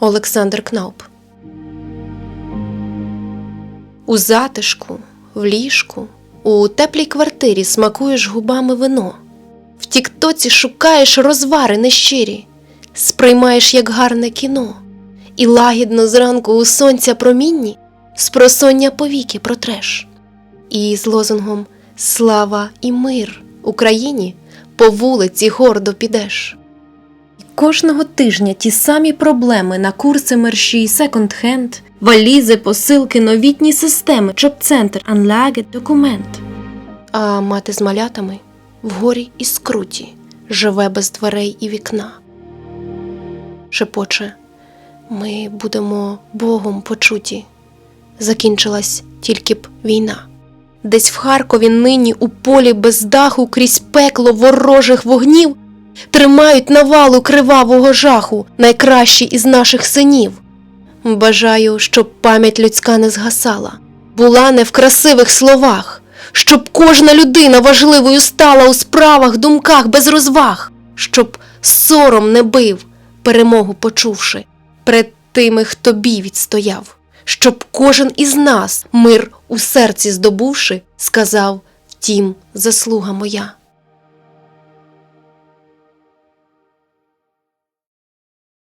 Олександр Кнауп. У затишку, в ліжку, у теплій квартирі смакуєш губами вино. В тіктоці шукаєш розвари нещирі, сприймаєш як гарне кіно, і лагідно зранку у сонця промінні з просоння повіки протреш. І з лозунгом Слава і мир Україні по вулиці гордо підеш. Кожного тижня ті самі проблеми на курси мерші секонд-хенд, валізи, посилки, новітні системи, джоб-центр, анлаги, документ. А мати з малятами в горі і скруті живе без дверей і вікна. Шепоче, ми будемо Богом почуті. Закінчилась тільки б війна. Десь в Харкові нині у полі без даху крізь пекло ворожих вогнів тримають навалу кривавого жаху найкращі із наших синів. Бажаю, щоб пам'ять людська не згасала, була не в красивих словах, щоб кожна людина важливою стала у справах, думках без розваг, щоб сором не бив, перемогу почувши, пред тими, хто бій відстояв, щоб кожен із нас, мир у серці здобувши, сказав: Втім, заслуга моя.